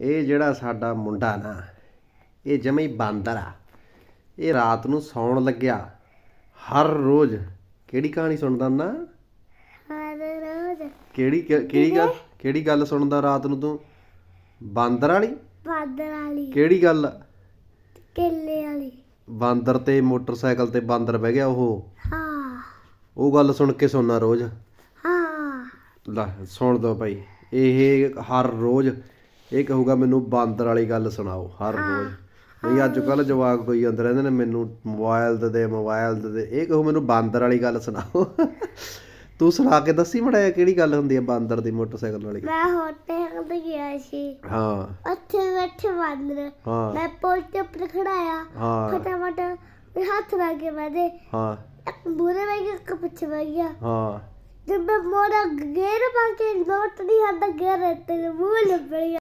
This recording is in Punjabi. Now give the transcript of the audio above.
ਇਹ ਜਿਹੜਾ ਸਾਡਾ ਮੁੰਡਾ ਨਾ ਇਹ ਜਮੇ ਹੀ ਬਾਂਦਰ ਆ। ਇਹ ਰਾਤ ਨੂੰ ਸੌਣ ਲੱਗਿਆ। ਹਰ ਰੋਜ਼ ਕਿਹੜੀ ਕਹਾਣੀ ਸੁਣਦਾ ਨਾ ਹਰ ਰੋਜ਼। ਕਿਹੜੀ ਕਿਹੜੀ ਗੱਲ ਕਿਹੜੀ ਗੱਲ ਸੁਣਦਾ ਰਾਤ ਨੂੰ ਤੂੰ? ਬਾਂਦਰ ਵਾਲੀ? ਬਾਦਰ ਵਾਲੀ। ਕਿਹੜੀ ਗੱਲ? ਕੇਲੇ ਵਾਲੀ। ਬਾਂਦਰ ਤੇ ਮੋਟਰਸਾਈਕਲ ਤੇ ਬਾਂਦਰ ਬਹਿ ਗਿਆ ਉਹ। ਹਾਂ। ਉਹ ਗੱਲ ਸੁਣ ਕੇ ਸੌਣਾ ਰੋਜ਼। ਹਾਂ। ਲੈ ਸੁਣ ਦੋ ਭਾਈ। ਇਹ ਹਰ ਰੋਜ਼ ਇਹ ਕਹੂਗਾ ਮੈਨੂੰ ਬਾਂਦਰ ਵਾਲੀ ਗੱਲ ਸੁਣਾਓ ਹਰ ਰੋਜ਼। ਨਹੀਂ ਅੱਜ ਕੱਲ ਜਵਾਕ ਕੋਈ ਅੰਦਰ ਰਹਿੰਦੇ ਨੇ ਮੈਨੂੰ ਮੋਬਾਈਲ ਦੇ ਦੇ ਮੋਬਾਈਲ ਦੇ ਦੇ। ਇਹ ਕਹੂ ਮੈਨੂੰ ਬਾਂਦਰ ਵਾਲੀ ਗੱਲ ਸੁਣਾਓ। ਤੂੰ ਸੁਣਾ ਕੇ ਦੱਸੀ ਮੜਾ ਕਿਹੜੀ ਗੱਲ ਹੁੰਦੀ ਹੈ ਬਾਂਦਰ ਦੀ ਮੋਟਰਸਾਈਕਲ ਵਾਲੀ? ਮੈਂ ਹੋਟਲ ਤੇ ਗਿਆ ਸੀ। ਹਾਂ। ਉੱਥੇ ਬੈਠੇ ਬਾਂਦਰ। ਮੈਂ ਪੁੱਲ ਤੇ ਉੱਪਰ ਖੜਾਇਆ। ਫਟਾਫਟ ਮੇਰੇ ਹੱਥ ਲਾ ਕੇ ਬੈਠੇ ਹਾਂ। ਇੱਕ ਬੂਰੇ ਵਿੱਚ ਇੱਕ ਪਿੱਛੇ ਬਹਿ ਗਿਆ। ਹਾਂ। ਜਦ ਮੈਂ ਮੋੜਾ ਗੇਰ ਪਾ ਕੇ ਨੋਟ ਨਹੀਂ ਹੱਥ ਗੇਰ ਤੇ ਮੂੰਹ ਲੱਭ ਗਿਆ